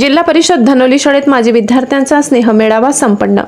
जिल्हा परिषद धनोली शाळेत माजी विद्यार्थ्यांचा स्नेह मेळावा संपन्न.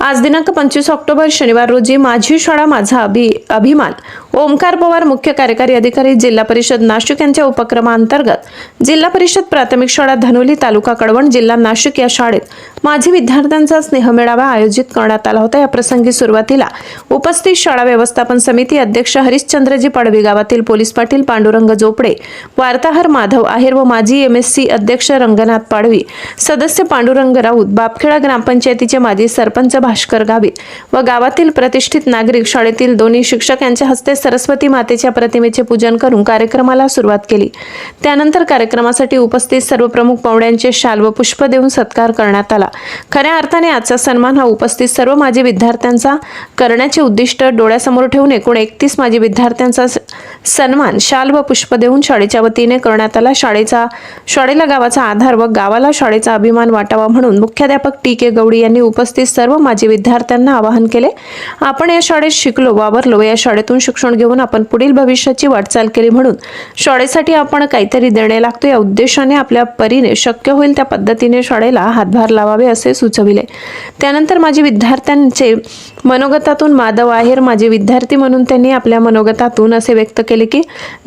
आज दिनांक पंचवीस ऑक्टोबर शनिवार रोजी माझी शाळा माझा अभि अभिमान ओमकार पवार मुख्य कार्यकारी अधिकारी जिल्हा परिषद नाशिक यांच्या उपक्रमाअंतर्गत जिल्हा परिषद प्राथमिक शाळा धनोली तालुका कडवण जिल्हा नाशिक या शाळेत माजी विद्यार्थ्यांचा स्नेह मेळावा आयोजित करण्यात आला होता. या प्रसंगी सुरुवातीला उपस्थित शाळा व्यवस्थापन समिती अध्यक्ष हरिश्चंद्रजी पडवी गावातील पोलीस पाटील पांडुरंग जोपडे वार्ताहर माधव आहेर व माजी एम एस सी अध्यक्ष रंगनाथ पाडवी सदस्य पांडुरंग राऊत बापखेडा ग्रामपंचायतीचे माजी सरपंच भास्कर गावित व गावातील प्रतिष्ठित नागरिक शाळेतील दोन्ही शिक्षक यांच्या हस्ते सरस्वती मातेच्या प्रतिमेचे पूजन करून कार्यक्रमाला सुरुवात केली. त्यानंतर कार्यक्रमासाठी उपस्थित सर्व प्रमुख पाहुण्यांचे शाल व पुष्प देऊन सत्कार करण्यात आला. खऱ्या अर्थाने आजचा सन्मान हा उपस्थित सर्व माजी विद्यार्थ्यांचा करण्याचे उद्दिष्ट डोळ्यासमोर ठेवून एकूण एकतीस माजी विद्यार्थ्यांचा स- सन्मान शाल व पुष्प देऊन शाळेच्या वतीने करण्यात आला. शाळेचा शाळेला गावाचा आधार व गावाला शाळेचा अभिमान वाटावा म्हणून मुख्याध्यापक टी के गवडी यांनी उपस्थित सर्व माजी विद्यार्थ्यांना आवाहन केले. आपण या शाळेत शिकलो वावरलो या शाळेतून शिक्षण घेऊन आपण पुढील भविष्याची वाटचाल केली म्हणून शाळेसाठी आपण काहीतरी देणे लागतो. या उद्देशाने आपल्या परीने शक्य होईल त्या पद्धतीने शाळेला हातभार लावावे असे सुचविले. त्यानंतर माझी विद्यार्थ्यांचे मनोगतातून माधव आहेर माझे विद्यार्थी म्हणून त्यांनी आपल्या मनोगतातून असे व्यक्त केले. की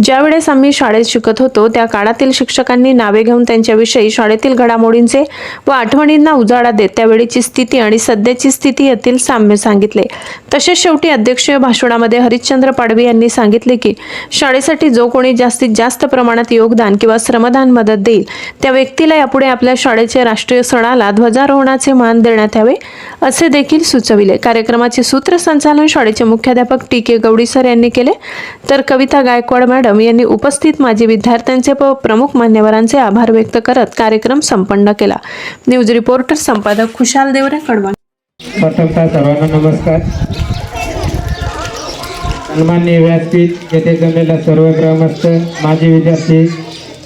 ज्यावेळेस आम्ही शाळेत शिकत होतो त्या काळातील शिक्षकांनी नावे घेऊन त्यांच्याविषयी शाळेतील घडामोडींचे व आठवणींना उजाळा देत त्यावेळीची स्थिती आणि सध्याची स्थिती यातील साम्य सांगितले. तसेच शेवटी अध्यक्षीय भाषणामध्ये हरिश्चंद्र पाडवी यांनी सांगितले की शाळेसाठी जो कोणी जास्तीत जास्त प्रमाणात योगदान किंवा श्रमदान मदत देईल त्या व्यक्तीला यापुढे आपल्या शाळेच्या राष्ट्रीय सणाला ध्वजारोहणाचे मान देण्यात यावे असे देखील सुचविले. कार्यक्रमाचे सूत्रसंचालन शाळेचे मुख्याध्यापक टी के गवडी सर यांनी केले. तर कविता गायकवाड मॅडम यांनी उपस्थित माजी विद्यार्थ्यांचे व प्रमुख मान्यवरांचे आभार व्यक्त करत कार्यक्रम संपन्न केला. न्यूज रिपोर्टर संपादक खुशाल देवरे कडवा प्रथमतः सर्वांना नमस्कार. सन्मान्य व्यासपीठ येथे जमलेल्या सर्व ग्रामस्थ माजी विद्यार्थी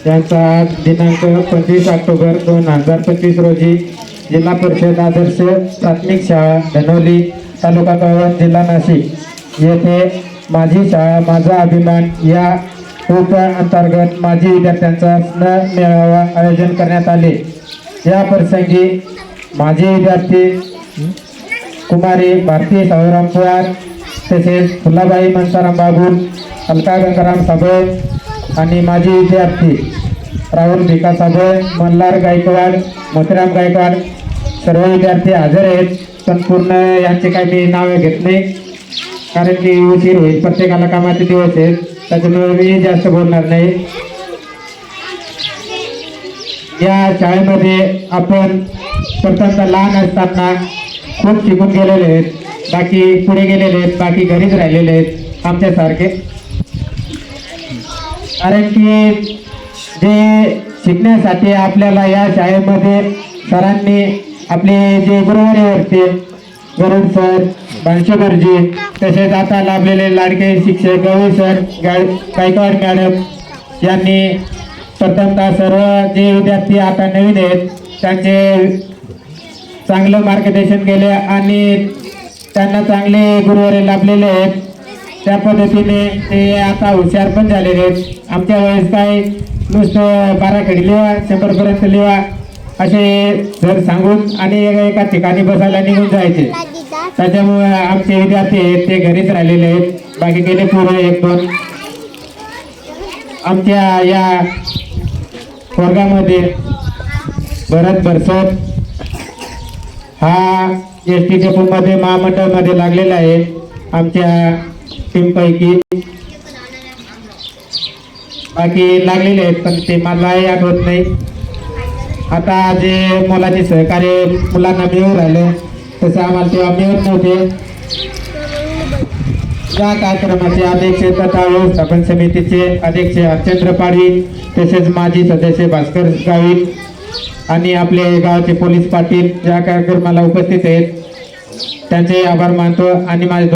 यांचा आज दिनांक पंचवीस ऑक्टोबर दोन हजार पंचवीस रोजी जिल्हा परिषद आदर्श प्राथमिक शाळा धनोली तालुका कळवण जिल्हा नाशिक. येथे माझी शाळा माझा अभिमान या उप अंतर्गत माजी विद्यार्थ्यांचा स्न मेळावा आयोजन करण्यात आले. या प्रसंगी माजी विद्यार्थी कुमारी भारती सावराम पवार तसेच फुलाबाई मंताराम बागुल अलका गंगाराम साबळे आणि माजी विद्यार्थी राहुल भिका साबळे मल्हार गायकवाड मोतीराम गायकवाड सर्व विद्यार्थी हजर आहेत. पण पूर्ण यांचे काही मी नावे घेत नाही. कारण की उशीर होईल. प्रत्येकाला कामाचे दिवस आहेत. त्याच्यामुळे मी जास्त बोलणार नाही. या शाळेमध्ये आपण स्वतःचा लहान असताना खूप शिकून गेलेले आहेत. बाकी पुढे गेलेले आहेत. बाकी घरीच राहिलेले आहेत. आमच्यासारखे. कारण की जे शिकण्यासाठी आपल्याला या शाळेमध्ये सरांनी आपले जे गुरुवारी होते वरुण सर बांशेकरजी तसेच आता लाभलेले लाडके शिक्षक गवळी सर गाय गायकवाड मॅडम यांनी प्रथमतः सर्व जे विद्यार्थी आता नवीन आहेत त्यांचे चांगलं मार्गदर्शन केले आणि त्यांना चांगले गुरुवारे लाभलेले आहेत. त्या पद्धतीने ते आता हुशार पण झालेले आहेत. आमच्या वेळेस काय नुसतं बारा खडी लिहा शंभरपर्यंत लिहा असे जर सांगून आणि एका एका ठिकाणी बसायला निघून जायचे. त्याच्यामुळे आमचे विद्यार्थी आहेत ते घरीच राहिलेले आहेत. बाकी गेले पूर्ण एक दोन. आमच्या या वर्गामध्ये भरत भरसत हा एस टी डेपोमध्ये महामंडळमध्ये लागलेला आहे. आमच्या टीमपैकी बाकी लागलेले आहेत पण ते मला आठवत नाही. आता जे मुलाचे सहकार्य मुलांना मिळून राहिले तसे आम्हाला तेव्हा मिळत नव्हते. या कार्यक्रमाचे अध्यक्ष तथा व्यवस्थापन समितीचे अध्यक्ष हरचंद्र पाडवी तसेच माजी सदस्य भास्कर गावित आणि आपले गावाचे पोलीस पाटील या कार्यक्रमाला उपस्थित आहेत. त्यांचे आभार मानतो आणि माझे